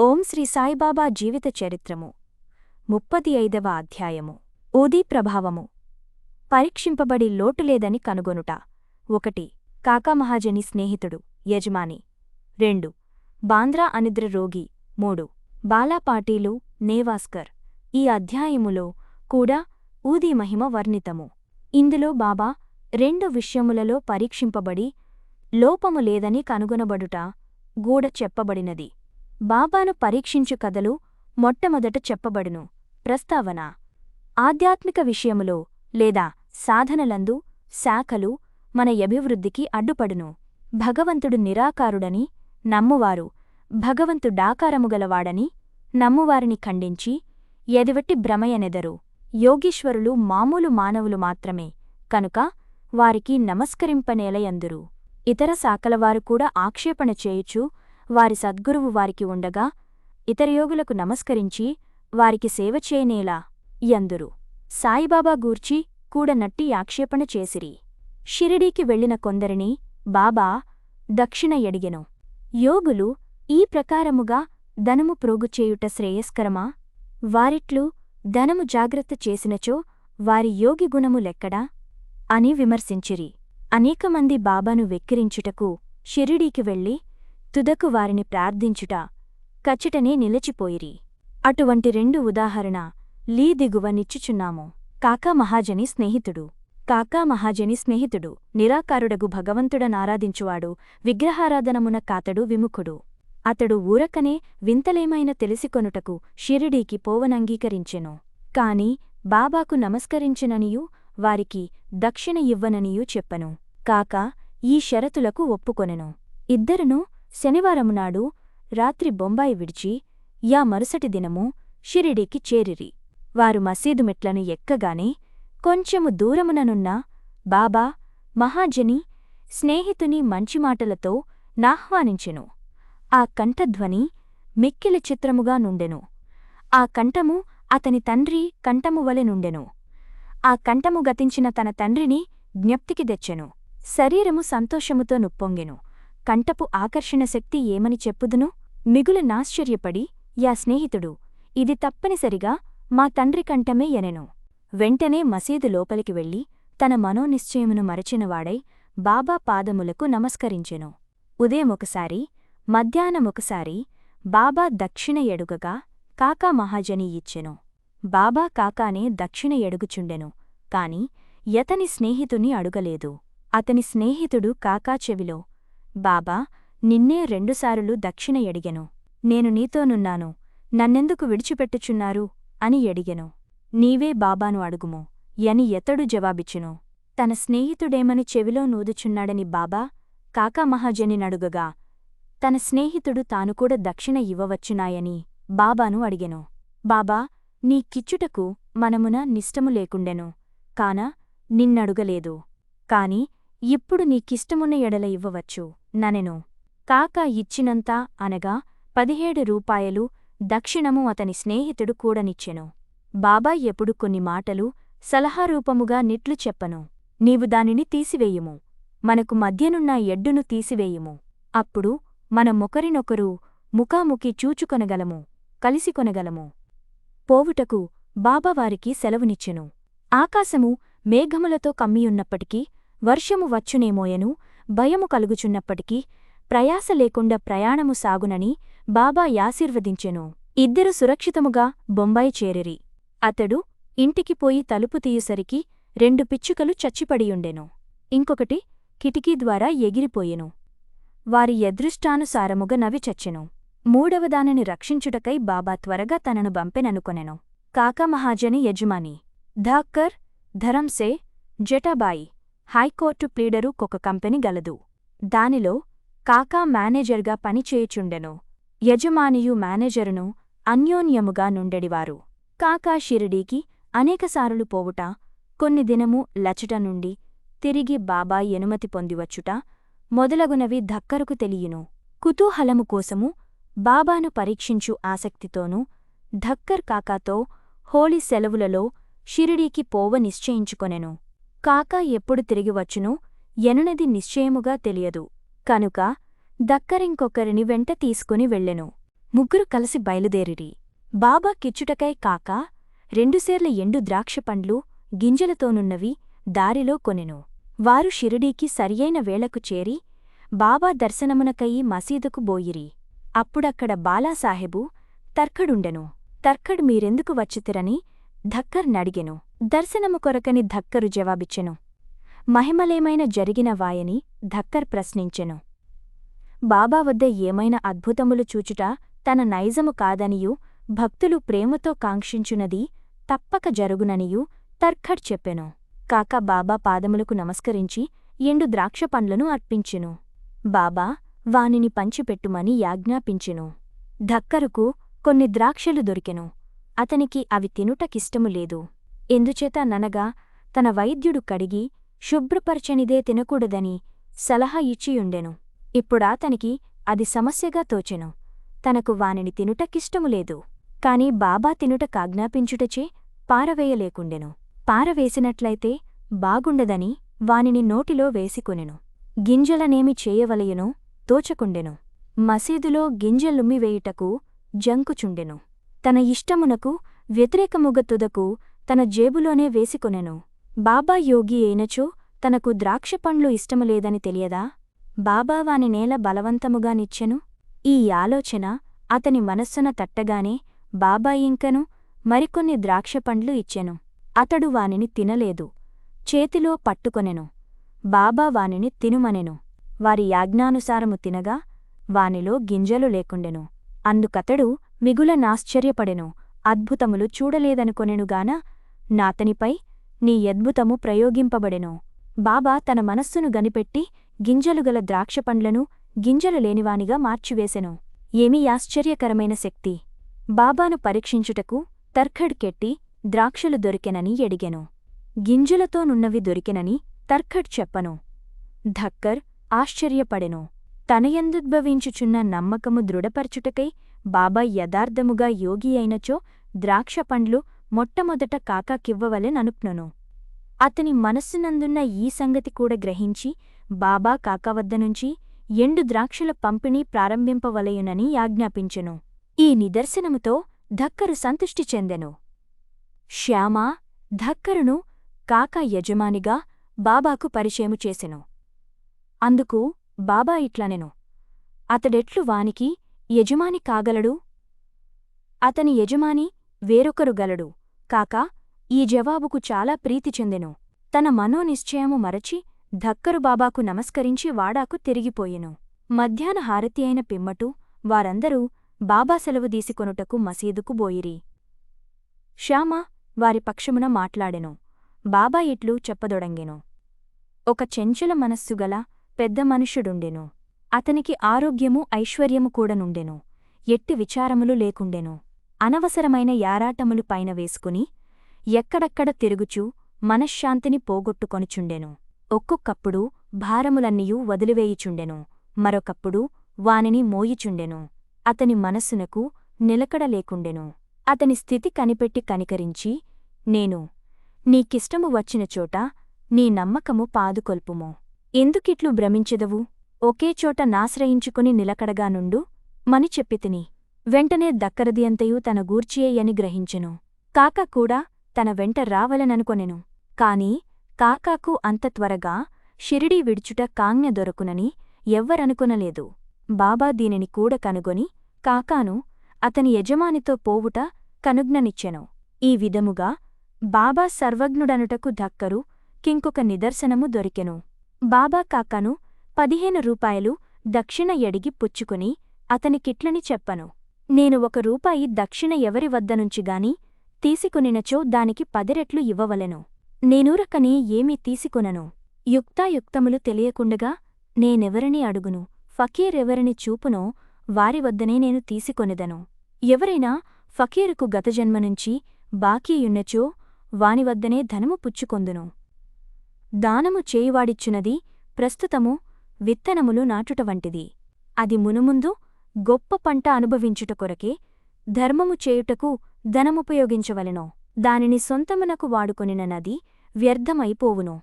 ఓం శ్రీ సాయిబాబా జీవిత చరిత్రము. ముప్పది ఐదవ అధ్యాయము. ఊదీ ప్రభావము. పరీక్షింపబడి లోటులేదని కనుగొనుట. ఒకటి కాకామహాజని స్నేహితుడు యజమాని. రెండు బాంద్రా అనిద్ర రోగి. మూడు బాలాపాటీలు నేవాస్కర్. ఈ అధ్యాయములో కూడా ఊదీ మహిమ వర్ణితము. ఇందులో బాబా రెండు విషయములలో పరీక్షింపబడి లోపము లేదని కనుగొనబడుట గూడ చెప్పబడినది. బాబాను పరీక్షించు కథలు మొట్టమొదట చెప్పబడును. ప్రస్తావన. ఆధ్యాత్మిక విషయములో లేదా సాధనలందు శాఖలు మన అభివృద్ధికి అడ్డుపడును. భగవంతుడు నిరాకారుడని నమ్మువారు భగవంతుడాకారముగలవాడని నమ్మువారిని ఖండించి ఎదివట్టి భ్రమయనెదరు. యోగీశ్వరులు మామూలు మానవులు మాత్రమే కనుక వారికి నమస్కరింపనేలయందురు. ఇతర శాఖలవారు కూడా ఆక్షేపణ చేయుచు వారి సద్గురువు వారికి ఉండగా ఇతర యోగులకు నమస్కరించి వారికి సేవ చేయనేలా యందురు. సాయిబాబా గూర్చి కూడా నట్టి ఆక్షేపణ చేసిరి. షిరిడీకి వెళ్ళిన కొందరిని బాబా దక్షిణ ఎడిగెను. యోగులు ఈ ప్రకారముగా ధనము ప్రోగుచేయుట శ్రేయస్కరమా? వారిట్లు ధనము జాగ్రత్త చేసినచో వారి యోగి గుణము లెక్కడా అని విమర్శించిరి. అనేకమంది బాబాను వెక్కిరించుటకు షిరిడీకి వెళ్ళి తుదకు వారిని ప్రార్థించుట కచ్చటనే నిలచిపోయిరి. అటువంటి రెండు ఉదాహరణ లీ దిగువ నిచ్చుచున్నాము కాకా మహాజని స్నేహితుడు. కాకా మహాజని స్నేహితుడు నిరాకారుడగు భగవంతుడనారాధించువాడు విగ్రహారాధనమున కాతడు విముఖుడు. అతడు ఊరకనే వింతలేమైన తెలిసికొనుటకు షిరిడీకి పోవనంగీకరించెను. కాని బాబాకు నమస్కరించిననియూ వారికి దక్షిణ ఇవ్వననియూ చెప్పను. కాక ఈ షరతులకు ఒప్పుకొనెను. ఇద్దరును శనివారమునాడు రాత్రి బొంబాయి విడిచి యా మరుసటి దినము షిరిడీకి చేరిరి. వారు మసీదు మెట్లను ఎక్కగానే కొంచెము దూరముననున్న బాబా మహాజని స్నేహితుని మంచి మాటలతో నాహ్వానించెను. ఆ కంఠధ్వని మిక్కిలి చిత్రముగా నుండెను. ఆ కంఠము అతని తండ్రి కంఠము వలె నుండెను. ఆ కంఠము గతించిన తన తండ్రిని జ్ఞప్తికి తెచ్చెను. శరీరము సంతోషముతో నుప్పొంగెను. కంఠపు ఆకర్షణ శక్తి ఏమని చెప్పుదును? మిగులు నాశ్చర్యపడి యా స్నేహితుడు ఇది తప్పనిసరిగా మా తండ్రి కంఠమే ఎనెను. వెంటనే మసీదు లోపలికి వెళ్ళి తన మనోనిశ్చయమును మరచినవాడై బాబా పాదములకు నమస్కరించెను. ఉదయమొకసారి మధ్యాహ్నమొకసారి బాబా దక్షిణ ఎడుగగా కాకా మహాజని ఇచ్చెను. బాబా కాకానే దక్షిణ ఎడుగుచుండెను కాని యతని స్నేహితుని అడుగలేదు. అతని స్నేహితుడు కాకా చెవిలో బాబా నిన్నే రెండుసారులు దక్షిణ ఎడిగెను. నేను నీతోనున్నాను నన్నెందుకు విడిచిపెట్టుచున్నారు? అని ఎడిగెను. నీవే బాబాను అడుగుము. యని ఎతడు జవాబిచ్చును. తన స్నేహితుడేమని చెవిలో నూదుచున్నాడని బాబా కాకా మహాజనినడుగగా తన స్నేహితుడు తానుకూడా దక్షిణ ఇవ్వవచ్చునాయని బాబాను అడిగెను. బాబా నీ కిచ్చుటకు మనమున నిష్టము లేకుండెను. కాన నిన్నడుగలేదు. కాని ఇప్పుడు నీకిష్టమున్న ఎడల ఇవ్వవచ్చు. ననెను. కాకా ఇచ్చినంత అనగా పదిహేడు రూపాయలు దక్షిణము అతని స్నేహితుడు కూడనిచ్చెను. బాబా ఎప్పుడు కొన్ని మాటలు సలహారూపముగా నిట్లు చెప్పను. నీవు దానిని తీసివేయుము. మనకు మధ్యనున్న ఎడ్డును తీసివేయుము. అప్పుడు మనమొకరినొకరు ముఖాముఖి చూచుకొనగలము కలిసికొనగలము పోవుటకు బాబావారికి సెలవునిచ్చెను. ఆకాశము మేఘములతో కమ్మియున్నప్పటికీ వర్షము వచ్చునేమోయను భయము కలుగుచున్నప్పటికీ ప్రయాస లేకుండా ప్రయాణము సాగునని బాబా యాశీర్వదించెను. ఇద్దరు సురక్షితముగా బొంబాయి చేరిరి. అతడు ఇంటికి పోయి తలుపు తీయుసరికి రెండు పిచ్చుకలు చచ్చిపడియుండెను. ఇంకొకటి కిటికీ ద్వారా ఎగిరిపోయెను. వారి యదృష్టానుసారముగా నవి చచ్చెను. మూడవదానిని రక్షించుటకై బాబా త్వరగా తనను బంపెననుకొనెను. కాకామహాజని యజమాని ధాక్కర్ ధరంసే జటాబాయి హైకోర్టు ప్లీడరు కొక కంపెనీ గలదు. దానిలో కాకా మేనేజర్గా పనిచేయుచుండెను. యజమానియు మేనేజరును అన్యోన్యముగా నుండెడివారు. కాకా షిరిడీకి అనేకసారులు పోవుట కొన్ని దినము లచట నుండి తిరిగి బాబా ఎనుమతి పొందివచ్చుట మొదలగునవి ధక్కరుకు తెలియను. కుతూహలము కోసము బాబాను పరీక్షించు ఆసక్తితోనూ ధక్కర్ కాకాతో హోళీ సెలవులలో షిరిడీకి పోవ నిశ్చయించుకొనెను. కాకా ఎప్పుడు తిరిగివచ్చునో ఎనునది నిశ్చయముగా తెలియదు. కనుక దక్కరింకొకరిని వెంట తీసుకుని వెళ్ళెను. ముగ్గురు కలిసి బయలుదేరిరి. బాబా కిచ్చుటకై కాక రెండుసేర్ల ఎండు ద్రాక్షపండ్లు గింజలతోనున్నవి దారిలో కొనెను. వారు షిరిడీకి సరియైన వేళకు చేరి బాబా దర్శనమునకయి మసీదుకు బోయిరి. అప్పుడక్కడ బాలాసాహెబు తర్కడుండెను. తర్కడ్ మీరెందుకు వచ్చితిరని ధక్కర్ నడిగెను దర్శనము కొరకని ధక్కరు జవాబిచ్చెను. మహిమలేమైన జరిగిన వాయని ధక్కర్ ప్రశ్నించెను. బాబా వద్ద ఏమైనా అద్భుతములు చూచుట తన నైజము కాదనియు భక్తులు ప్రేమతో కాంక్షించునది తప్పక జరుగుననియు తర్ఖడ్ చెప్పెను. కాక బాబా పాదములకు నమస్కరించి ఎండు ద్రాక్ష పండ్లను అర్పించెను. బాబా వానిని పంచిపెట్టుమని యాజ్ఞాపించెను. ధక్కరుకు కొన్ని ద్రాక్షలు దొరికెను. అతనికి అవి తినుటకిష్టము లేదు. ఎందుచేత ననగా తన వైద్యుడు కడిగి శుభ్రపరచనిదే తినకూడదని సలహా ఇచ్చియుండెను. ఇప్పుడాతనికి అది సమస్యగా తోచెను. తనకు వానిని తినుటకిష్టము లేదు. కాని బాబా తినుట కాజ్ఞాపించుటచే పారవేయలేకుండెను. పారవేసినట్లయితే బాగుండదని వానిని నోటిలో వేసికొనెను. గింజలనేమి చేయవలయునో తోచకుండెను. మసీదులో గింజలుమ్మివేయుటకు జంకుచుండెను. తన ఇష్టమునకు వ్యతిరేకముగతుదకు తన జేబులోనే వేసికొనెను. బాబా యోగి అయినచో తనకు ద్రాక్షపండ్లు ఇష్టములేదని తెలియదా? బాబా వాని నేల బలవంతముగా నిచ్చెను. ఈ ఆలోచన అతని మనస్సున తట్టగానే బాబా ఇంకను మరికొన్ని ద్రాక్షపండ్లు ఇచ్చెను. అతడు వానిని తినలేదు. చేతిలో పట్టుకొనెను. బాబా వానిని తినుమనెను. వారి యాజ్ఞానుసారము తినగా వానిలో గింజలు లేకుండెను. అందుకతడు మిగుల నాశ్చర్యపడెను అద్భుతములు చూడలేదనుకొనెనుగాన నాతనిపై నీ యద్భుతము ప్రయోగింపబడెను. బాబా తన మనస్సును గనిపెట్టి గింజలుగల ద్రాక్షపండ్లను గింజలు లేనివానిగా మార్చివేసెను. ఏమీ ఆశ్చర్యకరమైన శక్తి. బాబాను పరీక్షించుటకు తర్ఖడ్ కెట్టి ద్రాక్షలు దొరికెనని ఎడిగెను. గింజలతోనున్నవి దొరికెనని తర్ఖడ్ చెప్పను. ధక్కర్ ఆశ్చర్యపడెను. తనయందుద్భవించుచున్న నమ్మకము దృఢపరచుటకై బాబా యథార్థముగా యోగి అయినచో ద్రాక్షపండ్లు మొట్టమొదట కాకాకివ్వవలెననుప్నను అతని మనస్సునందున్న ఈ సంగతి కూడా గ్రహించి బాబా కాకావద్దనుంచి ఎండు ద్రాక్షల పంపిణీ ప్రారంభింపవలయునని ఆజ్ఞాపించెను ఈ నిదర్శనముతో ధక్కరు సంతుష్టి చెందెను. శ్యామా ధక్కరును కాకా యజమానిగా బాబాకు పరిచయము చేసెను. అందుకు బాబా ఇట్లనెను అతడెట్లు వానికి యజమాని కాగలడు? అతని యజమాని వేరొకరు గలడు. కాక ఈ జవాబుకు చాలా ప్రీతి చెందెను. తన మనోనిశ్చయము మరచి ధక్కరు బాబాకు నమస్కరించి వాడాకు తిరిగిపోయెను. మధ్యాహ్న హారతి అయిన పిమ్మటు వారందరూ బాబా సెలవు దీసికొనుటకు మసీదుకు బోయిరి. శ్యామ వారి పక్షమున మాట్లాడెను. బాబా ఇట్లు చెప్పదొడంగెను. ఒక చెంచల మనస్సుగల పెద్ద మనుష్యుడుండెను. అతనికి ఆరోగ్యము ఐశ్వర్యము కూడనుండెను ఎట్టి విచారములు లేకుండెను. అనవసరమైన యారాటములు పైన వేసుకుని ఎక్కడక్కడ తిరుగుచూ మనశ్శాంతిని పోగొట్టుకొనుచుండెను. ఒక్కొక్కప్పుడు భారములన్నీయూ వదిలివేయుచుండెను. మరొకప్పుడు వానిని మోయిచుండెను. అతని మనస్సునకు నిలకడ లేకుండెను. అతని స్థితి కనిపెట్టి కనికరించి నేను నీకిష్టము వచ్చిన చోట నీ నమ్మకము పాదుకొల్పుము. ఎందుకిట్లు భ్రమించెదవు? ఒకేచోట నాశ్రయించుకుని నిలకడగా నుండు మని చెప్పితిని వెంటనే దక్కరదియంతయు తన గూర్చియేయని గ్రహించెను. కాక కూడా తన వెంట రావలననుకొనెను. కాని కాకాకు అంత త్వరగా షిరిడీ విడుచుట కాంజ్ఞ దొరకునని ఎవ్వరనుకొనలేదు. బాబా దీనిని కూడ కనుగొని కాకాను అతని యజమానితో పోవుట కనుజ్ఞనిచ్చెను. ఈ విధముగా బాబా సర్వజ్ఞుడనుటకు ధక్కరు కింకొక నిదర్శనము దొరికెను. బాబా కాకాను పదిహేను రూపాయలు దక్షిణ ఎడిగి పుచ్చుకుని అతనికిట్లని చెప్పను. నేను ఒక రూపాయి దక్షిణ ఎవరి వద్దనుంచిగాని తీసుకొనినచో దానికి పదిరెట్లు ఇవ్వవలెను. నేనూరకని ఏమీ తీసుకొనను. యుక్తాయుక్తములు తెలియకుండగా నేనెవరిని అడుగును? ఫకీరెవరిని చూపునో వారి వద్దనే నేను తీసుకొనిదను. ఎవరైనా ఫకీరుకు గతజన్మనుంచి బాకీయున్నచో వానివద్దనే ధనము పుచ్చుకొందును. దానము చేయువాడిచ్చునది ప్రస్తుతము విత్తనములు నాటుట వంటిది. అది మునుముందు గొప్ప పంట అనుభవించుట కొరకే ధర్మము చేయుటకు ధనముపయోగించవలెనో. దానిని సొంతమునకు వాడుకొనిన నది వ్యర్థమైపోవును.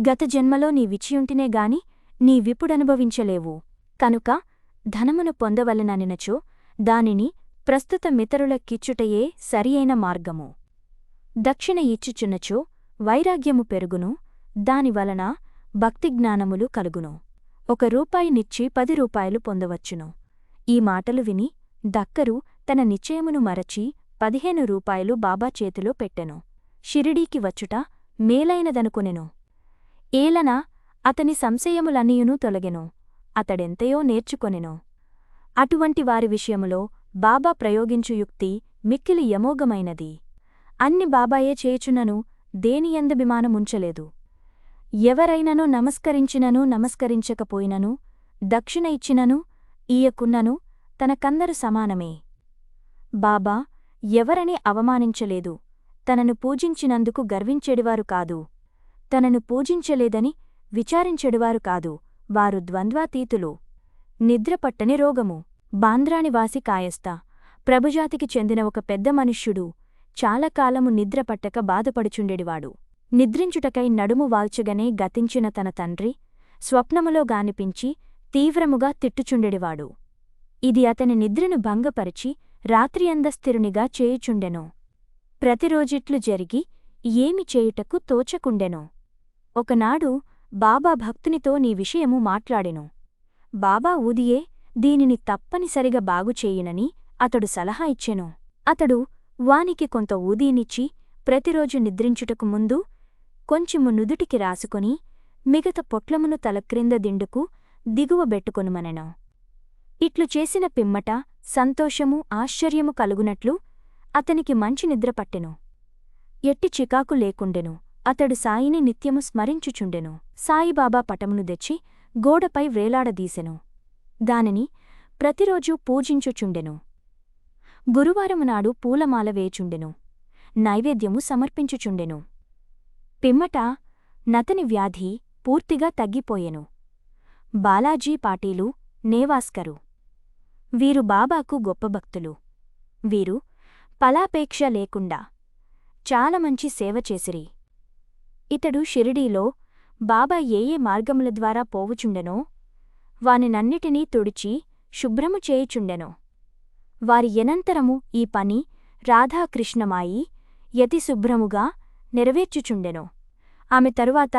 గత జన్మలో నీ విచియుంటినే గాని నీ విపుడనుభవించలేవు కనుక ధనమును పొందవలననినచో దానిని ప్రస్తుత మితరుల కిచ్చుటయే సరియైన మార్గము. దక్షిణ ఇచ్చుచున్నచో వైరాగ్యము పెరుగును దానివలన భక్తిజ్ఞానములు కలుగును. ఒక రూపాయినిచ్చి పది రూపాయలు పొందవచ్చును. ఈ మాటలు విని దక్కరు తన నిశ్చయమును మరచి పదిహేను రూపాయలు బాబా చేతిలో పెట్టెను. షిరిడీకి వచ్చుట మేలైనదనుకొనెను. ఏలన అతని సంశయములన్నీయునూ తొలగెను. అతడెంతయో నేర్చుకొనెను. అటువంటి వారి విషయములో బాబా ప్రయోగించు యుక్తి మిక్కిలి యమోగమైనది అన్ని బాబాయే చేయుచున్నను దేనియందభిమానముంచలేదు ఎవరైనను నమస్కరించినను నమస్కరించకపోయినను దక్షిణ ఇచ్చినను ఈయకున్నను తనకందరు సమానమే. బాబా ఎవరని అవమానించలేదు. తనను పూజించినందుకు గర్వించెడివారు కాదు. తనను పూజించలేదని విచారించెడివారు కాదు. వారు ద్వంద్వాతీతులు. నిద్రపట్టని రోగము. బాంద్రానివాసి కాయస్త ప్రభుజాతికి చెందిన ఒక పెద్ద మనుష్యుడు చాలకాలము నిద్రపట్టక బాధపడుచుండెడివాడు. నిద్రించుటకై నడుము వాల్చగనే గతించిన తన తండ్రి స్వప్నములో గానిపించి తీవ్రముగా తిట్టుచుండెడివాడు. ఇది అతని నిద్రను భంగపరిచి రాత్రియందస్థిరునిగా చేయుచుండెను. ప్రతిరోజిట్లు జరిగి ఏమి చేయుటకు తోచకుండెను. ఒకనాడు బాబా భక్తునితో నీ విషయము మాట్లాడెను. బాబా ఊదియే దీనిని తప్పనిసరిగా బాగుచేయునని అతడు సలహా ఇచ్చెను. అతడు వానికి కొంత ఊదీనిచ్చి ప్రతిరోజు నిద్రించుటకు ముందు కొంచెము నుదుటికి రాసుకొని మిగత పొట్లమును తలక్రింద దిండుకు దిగువబెట్టుకొనుమనెను ఇట్లు చేసిన పిమ్మట సంతోషము ఆశ్చర్యము కలుగునట్లు అతనికి మంచి నిద్రపట్టెను ఎట్టి చికాకు లేకుండెను. అతడు సాయిని నిత్యము స్మరించుచుండెను. సాయిబాబా పటమును తెచ్చి గోడపై వేలాడదీసెను. దానిని ప్రతిరోజూ పూజించుచుండెను. గురువారమునాడు పూలమాల వేచుండెను. నైవేద్యము సమర్పించుచుండెను. పిమ్మట నతని వ్యాధి పూర్తిగా తగ్గిపోయెను. బాలాజీ పాటీలు నేవాస్కరు. వీరు బాబాకు గొప్ప భక్తులు. వీరు పలాపేక్ష లేకుండా చాలా మంచి సేవ చేసిరి. ఇతడు షిరిడీలో బాబా ఏ ఏ మార్గముల ద్వారా పోవుచుండెనో వానినన్నిటినీ తుడిచి శుభ్రము చేయుచుండెనో వారి ఎనంతరము ఈ పని రాధాకృష్ణమాయి యతిశుభ్రముగా నెరవేర్చుచుండెనో నెరవేర్చుచుండెను ఆమె తరువాత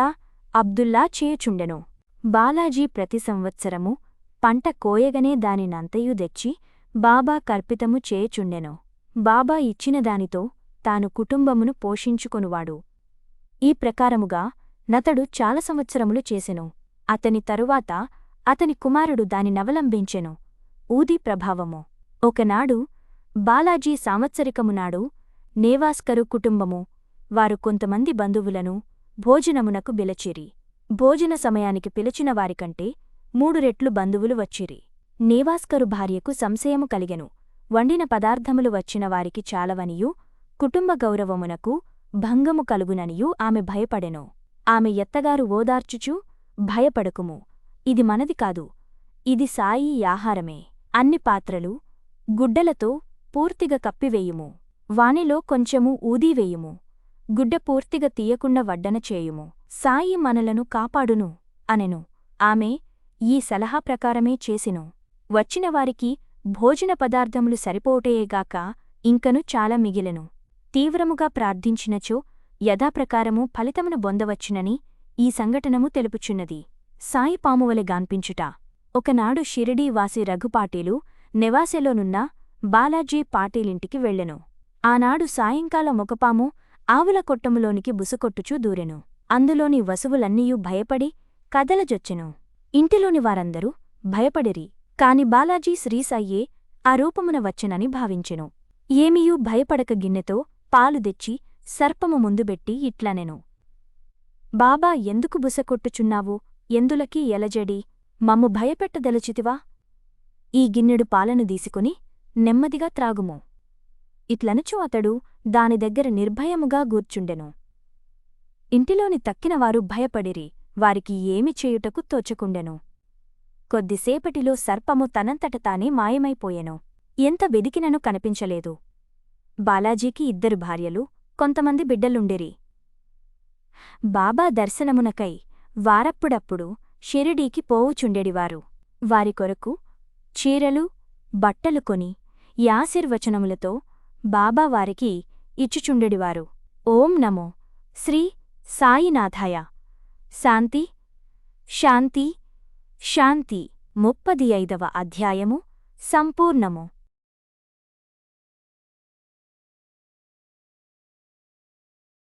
అబ్దుల్లా చేయుచుండెను. బాలాజీ ప్రతి సంవత్సరము పంట కోయగనే దానినంతయు తెచ్చి బాబా కర్పితము చేయుచుండెను. బాబా ఇచ్చిన దానితో తాను కుటుంబమును పోషించుకొనువాడు. ఈ ప్రకారముగా నతడు చాలా సంవత్సరములు చేసెను. అతని తరువాత అతని కుమారుడు దానినవలంబించెను ఊది ప్రభావము. ఒకనాడు బాలాజీ సాంవత్సరికమునాడు నేవాస్కరు కుటుంబము వారు కొంతమంది బంధువులను భోజనమునకు బిలచిరి. భోజన సమయానికి పిలిచిన వారికంటే మూడు రెట్లు బంధువులు వచ్చిరి. నేవాస్కరు భార్యకు సంశయము కలిగెను. వండిన పదార్థములు వచ్చిన వారికి చాలవనియూ కుటుంబ గౌరవమునకు భంగము కలుగుననియూ ఆమె భయపడెను. ఆమె ఎత్తగారు ఓదార్చుచూ భయపడకుము. ఇది మనది కాదు ఇది సాయి ఆహారమే అన్ని పాత్రలు గుడ్డలతో పూర్తిగా కప్పివేయుము. వానిలో కొంచెము ఊదీవేయుము గుడ్డ పూర్తిగా తీయకుండా వడ్డన చేయుము. సాయి మనలను కాపాడును అనెను. ఆమె ఈ సలహా ప్రకారమే చేసెను. వచ్చినవారికి భోజన పదార్థములు సరిపోటేయేగాక ఇంకను చాలా మిగిలెను. తీవ్రముగా ప్రార్థించినచో యథాప్రకారము ఫలితమును బొందవచ్చునని ఈ సంఘటనము తెలుపుచున్నది. సాయి పామువలె గాన్పించుట. ఒకనాడు షిరిడీ వాసి రఘుపాటీలు నెవాసెలోనున్న బాలాజీ పాటీలింటికి వెళ్ళెను. ఆనాడు సాయంకాల మొకపాము ఆవుల కొట్టములోనికి బుసుకొట్టుచూ దూరెను. అందులోని వసువులన్నీయూ భయపడి కదలజొచ్చెను. ఇంటిలోని వారందరూ భయపడిరి. కాని బాలాజీ శ్రీసయ్యే ఆ రూపమున వచ్చెనని భావించెను. ఏమియూ భయపడక గిన్నెతో పాలు తెచ్చి సర్పము ముందుబెట్టి ఇట్లనెను. బాబా ఎందుకు బుసకొట్టుచున్నావు ఎందులకీ ఎలజడి? మమ్ము భయపెట్టదలచితివా? ఈ గిన్నెడు పాలను దీసుకుని నెమ్మదిగా త్రాగుము. ఇట్లనుచు అతడు దాని దగ్గర నిర్భయముగా గూర్చుండెను. ఇంటిలోని తక్కినవారు భయపడిరి వారికి ఏమి చేయుటకు తోచకుండెను. కొద్దిసేపటిలో సర్పము తనంతట తానే మాయమైపోయెను. ఎంత వెదికినను కనిపించలేదు. బాలాజీకి ఇద్దరు భార్యలు కొంతమంది బిడ్డలుండిరి. బాబా దర్శనమునకై వారప్పుడప్పుడు షిరిడీకి పోవుచుండెడివారు. వారి కొరకు చీరలు బట్టలు కొని యాశీర్వచనములతో బాబావారికి ఇచ్చుచుండెడివారు. ఓం నమో. శ్రీ సాయినాథాయ శాంతి శాంతి శాంతి. ముప్పది ఐదవ అధ్యాయము సంపూర్ణము.